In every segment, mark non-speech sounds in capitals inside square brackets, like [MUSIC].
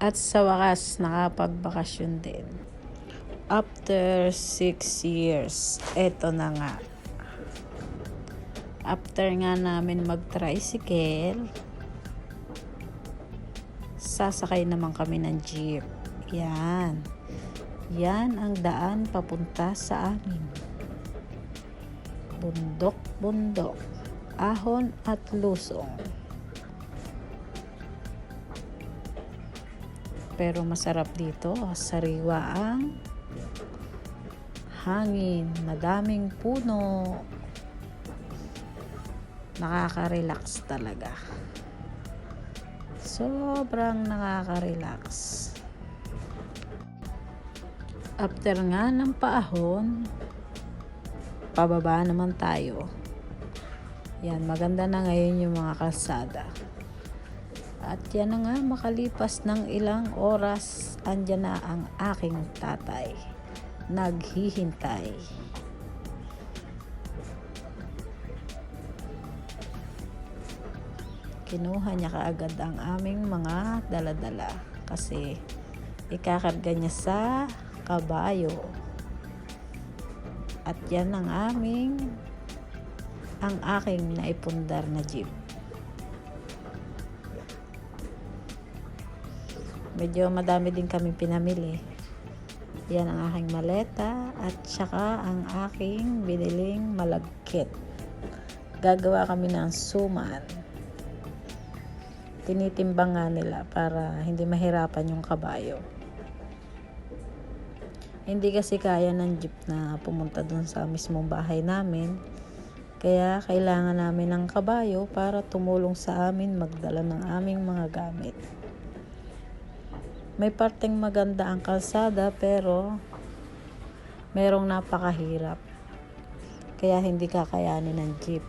At sa wakas, nakapagbakasyon din. After 6 years, eto na nga. After nga namin mag-tricycle, sasakay naman kami ng jeep. Yan. Yan ang daan papunta sa amin. Bundok-bundok, ahon at lusong. Pero masarap dito, sariwa ang hangin, madaming puno. Nakaka-relax talaga. Sobrang nakaka-relax. After nga ng paahon, pababa naman tayo. Yan, maganda na ngayon yung mga kalsada. At yan na nga, makalipas ng ilang oras, andyan na ang aking tatay. Naghihintay. Kinuha niya kaagad ang aming mga daladala kasi ikakarga niya sa kabayo. At yan ang aming ang aking naipundar na jeep. Medyo madami din kami pinamili. Yan ang aking maleta at saka ang aking biniling malagkit. Gagawa kami ng suman. Tinitimbang nga nila para hindi mahirapan yung kabayo. Hindi kasi kaya ng jeep na pumunta dun sa mismong bahay namin. Kaya kailangan namin ng kabayo para tumulong sa amin magdala ng aming mga gamit. May parteng maganda ang kalsada pero merong napakahirap. Kaya hindi kakayanin ng jeep.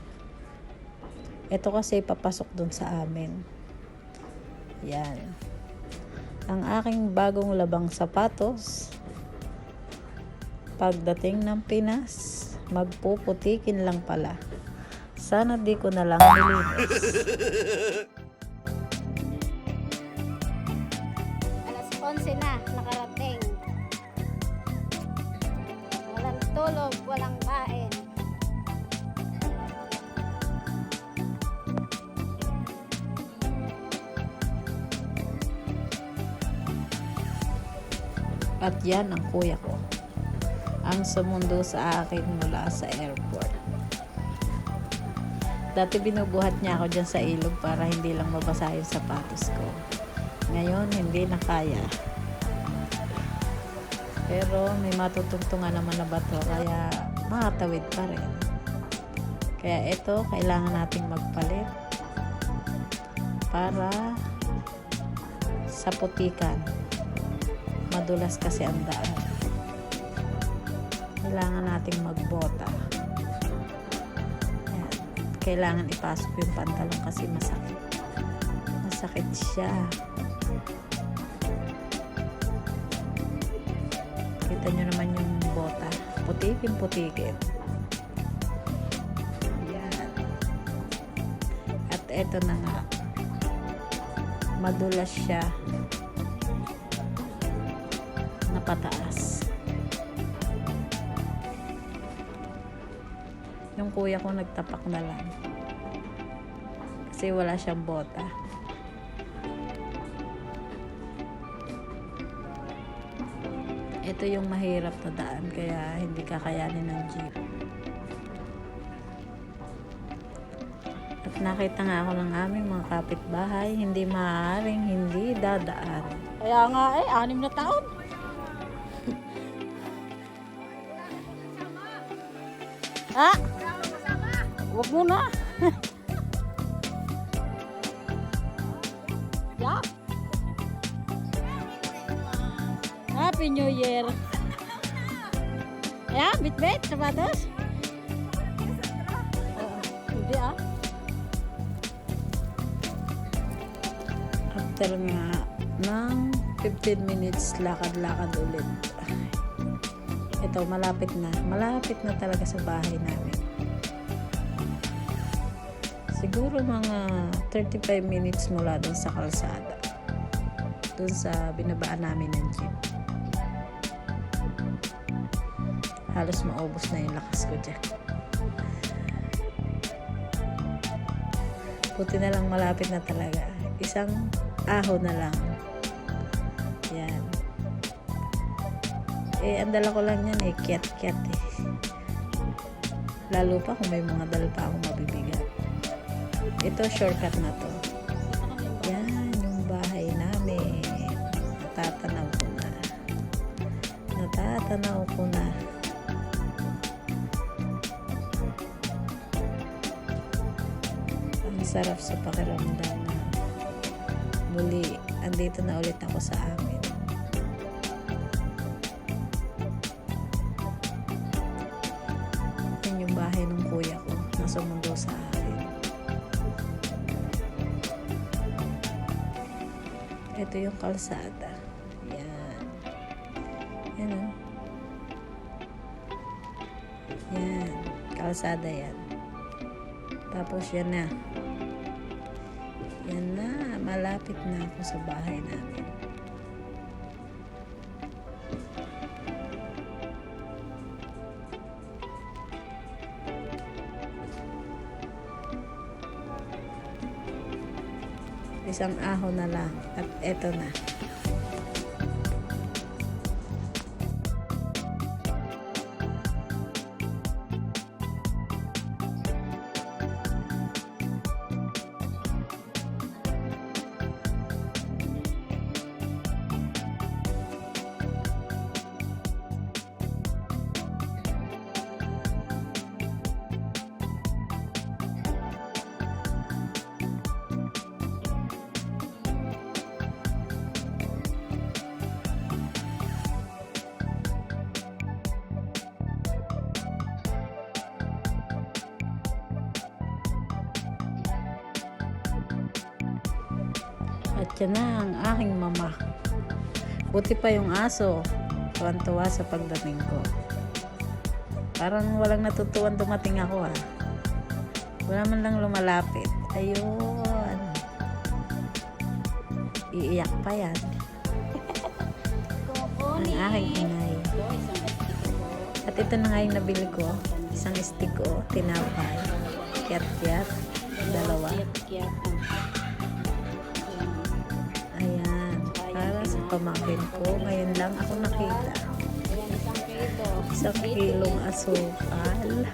Ito kasi papasok dun sa amin. Yan. Ang aking bagong labang sapatos. Pagdating ng Pinas, magpuputikin lang pala. Sana di ko na lang nilinis. [LAUGHS] 11 na, nakarating. Walang tulog, walang kain. At yan ang kuya ko. Ang sumundo sa akin mula sa airport. Dati binubuhat niya ako dyan sa ilog para hindi lang mabasa yung sapatos ko. Ngayon, hindi na kaya. Pero may matutungtungan naman na bato kaya makatawid pa rin. Kaya ito, kailangan nating magpalit para sa putikan madulas kasi ang daan. Kailangan nating magbota. Kailangan ipasok yung pantalon kasi masakit. Masakit siya. Kita nyo naman yung bota. Putikin-putikin. Yan. At eto na nga. Madulas siya na pataas. Yung kuya ko nagtapak na lang. Kasi wala siyang bota. Ito yung mahirap na daan kaya hindi kakayanin ng jeep. At nakita nga ako ng aming mga kapitbahay, hindi maaaring hindi dadaan. Kaya nga eh, anim na taon. ha? Huwag mo na. Happy New Year. Yeah, bit-bit, sapatos. Oo, Hindi ah. After nga ng 15 minutes lakad-lakad ulit. Ito, malapit na. Malapit na talaga sa bahay namin. Siguro mga 35 minutes mula dun sa kalsada. dun sa binabaan namin ng jeep. Halos maubos na yung lakas ko dyan. Buti na lang malapit na talaga. Isang aho na lang. Yan. Eh, ang dala ko lang yan eh, kiat-kiat eh. Lalo pa kung may mga dala pa akong mabibigat. Ito, shortcut na to. Natatanaw ko na. Ang sarap sa pakiramdam na muli, andito na ulit ako sa amin. Yan yung bahay ng kuya ko na sumundo sa akin. Ito yung kalsada. Kalsada yan. Tapos yan na. Yan na. Malapit na ako sa bahay namin. Isang aho na lang. At eto na. At yan na ang aking mama. Buti pa yung aso. Tuwan-tuwa sa pagdating ko. Parang walang natutuwan dumating ako ah. Wala man lang lumalapit. Ayun. Iiyak pa yan. Ang aking inay. At ito na nga yung nabili ko. Isang stick ko. Tinapay. Kiat-kiat. Dalawa. Ayan. Pamangkin ko. Ngayon lang ako nakita. Isang kilong asukal.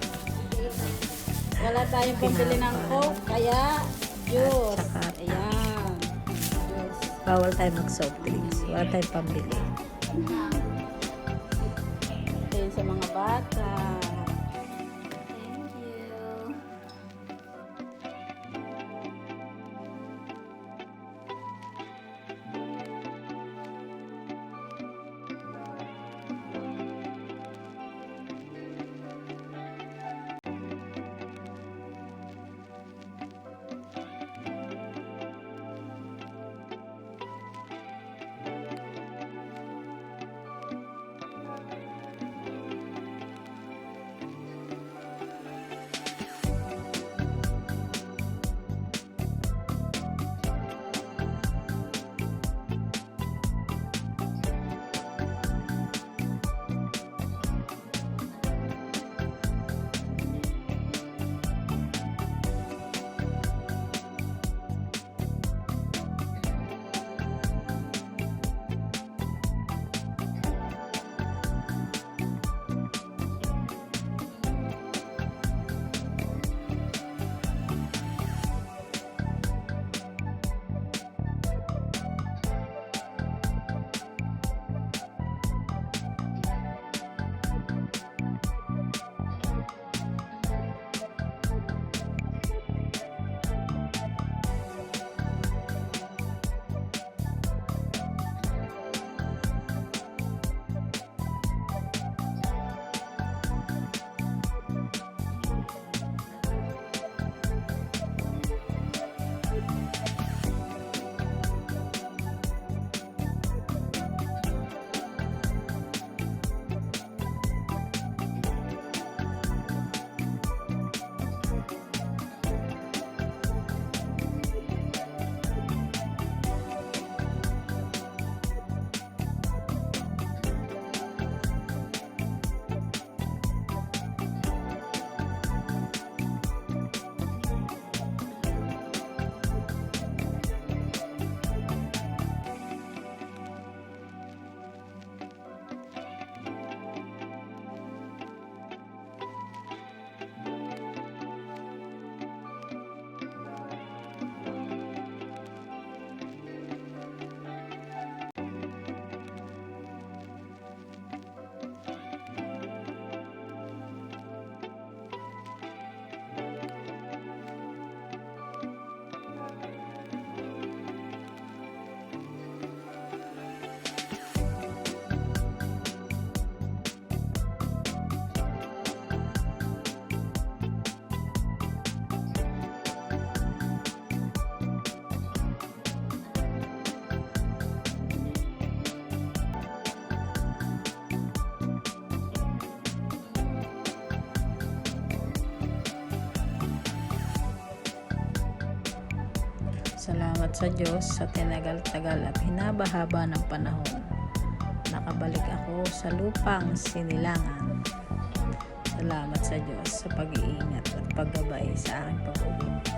Wala tayong pambili ng coke, kaya juice. At saka Ayan. Juice. Bawal tayo mag-soft drinks. Wala tayong pambili. Ito yun sa mga bata. Salamat sa Diyos sa tinagal-tagal at hinaba-haba ng panahon. Nakabalik ako sa lupang sinilangan. Salamat sa Diyos sa pag-iingat at paggabay sa aking pag-uwi.